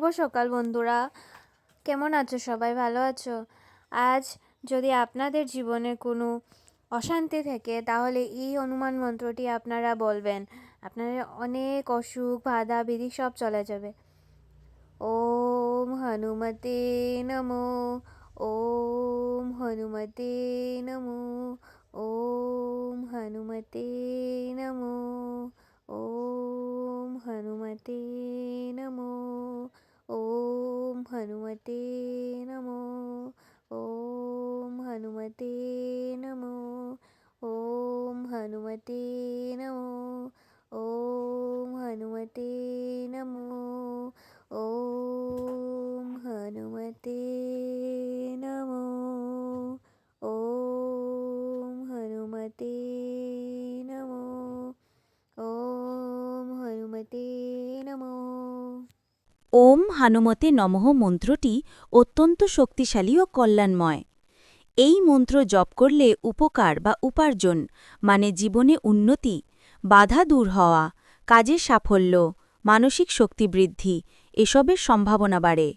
শুভ সকাল বন্ধুরা। কেমন আছো সবাই? ভালো আছো? আজ যদি আপনাদের জীবনে কোনো অশান্তি থাকে, তাহলে এই হনুমান মন্ত্রটি আপনারা বলবেন। আপনাদের অনেক অসুখ, বাধা, বিধি সব চলে যাবে। ওম হনুমতে নমো, ওম হনুমতে নমো, ওম হনুমতে নমো, ওম হনুমতে নমো। ॐ हनुमते नमो ॐ हनुमते नमो ॐ हनुमते नमो ওম হানুমতে নমঃ মন্ত্রটি অত্যন্ত শক্তিশালী ও কল্যাণময়। এই মন্ত্র জপ করলে উপকার বা উপার্জন মানে জীবনে উন্নতি, বাধা দূর হওয়া কাজের সাফল্য, মানসিক শক্তি বৃদ্ধি, এসবের সম্ভাবনা বাড়ে।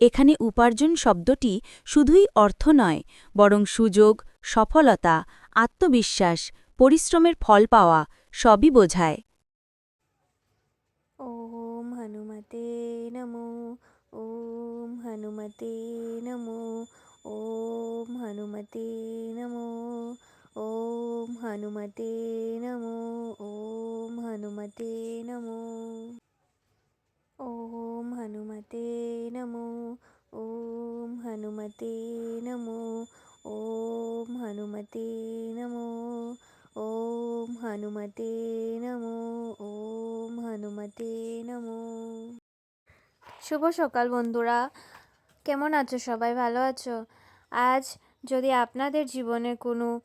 এখানে উপার্জন শব্দটি শুধুই অর্থ নয়, বরং সুযোগ, সফলতা, আত্মবিশ্বাস, পরিশ্রমের ফল পাওয়া সবই বোঝায়। ওম হনুমতে নমো ওম হনুমতে নমো ওম হনুমতে নমো ওম হনুমতে নমো ওম হনুমতে নমো ওম হনুমতে নমো ওম হনুমতে নমো ওম হনুমতে নমো ওম হনুমতে নমো ওম হনুমতে নমো শুভ সকাল বন্ধুরা। কেমন আছো সবাই? ভালো আছো? আজ যদি আপনাদের জীবনে কোনো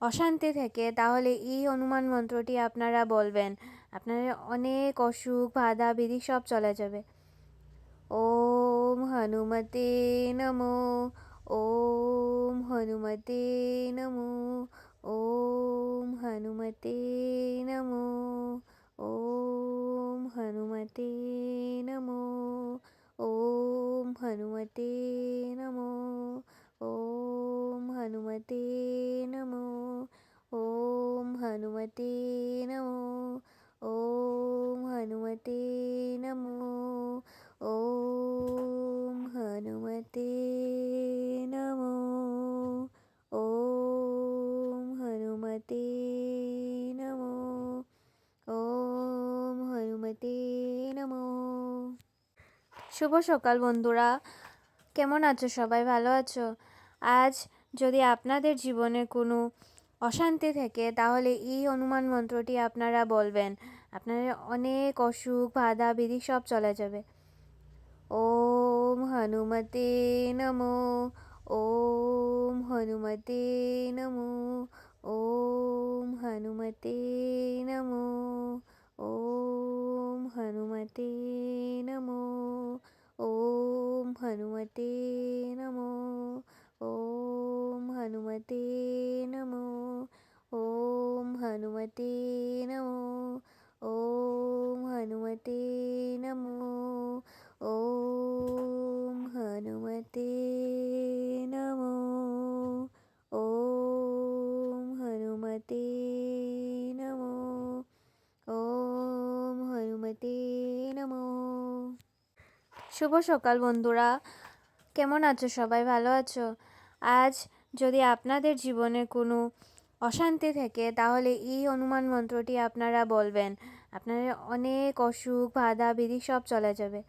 অশান্তি থাকে, তাহলে এই হনুমান মন্ত্রটি আপনারা বলবেন। আপনাদের অনেক অসুখ, বাধা বিধি সব চলে যাবে। ওম হনুমতে নমো, ওম হনুমতে নমো, ওম হনুমতে নমো, ওম হনুমতে নমো ॐ हनुमते नमो ॐ हनुमते नमो ॐ हनुमते नमो ॐ हनुमते नमो ॐ हनुमते শুভ সকাল বন্ধুরা। কেমন আছো সবাই? ভালো আছো? আজ যদি আপনাদের জীবনে কোনো অশান্তি থাকে, তাহলে এই হনুমান মন্ত্রটি আপনারা বলবেন। আপনাদের অনেক অসুখ, বাধা বিধি সব চলে যাবে। ওম হনুমতে নমো, ওম হনুমতে নমো, ওম হনুমতে নমো। हनुमते नमो ॐ हनुमते नमो ॐ हनुमते नमो ॐ हनुमते नमो ॐ हनुमते শুভ সকাল বন্ধুরা। কেমন আছো সবাই? ভালো আছো? আজ যদি আপনাদের জীবনে কোনো অশান্তি থাকে, তাহলে এই হনুমান মন্ত্রটি আপনারা বলবেন। আপনাদের অনেক অসুখ, বাধা বিধি সব চলে যাবে।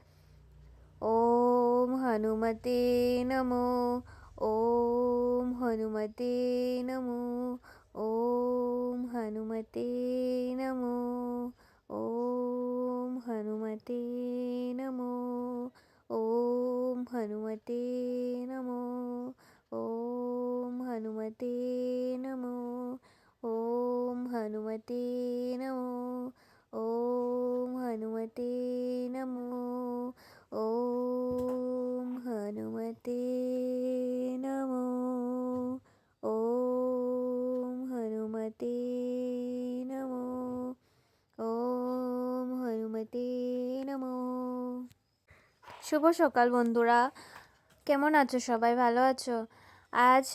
ওম হনুমতে নমো, ওম হনুমতে নমো, ওম হনুমতে নমো, ওম হনুমতে हनुमते नमो ॐ हनुमते नमो ॐ हनुमते नमो ॐ हनुमते नमो ॐ हनुमते नमो ॐ हनुमते नमो ॐ हनुमते नमो শুভ সকাল বন্ধুরা কেমন আছো? সবাই ভালো আছো? আজ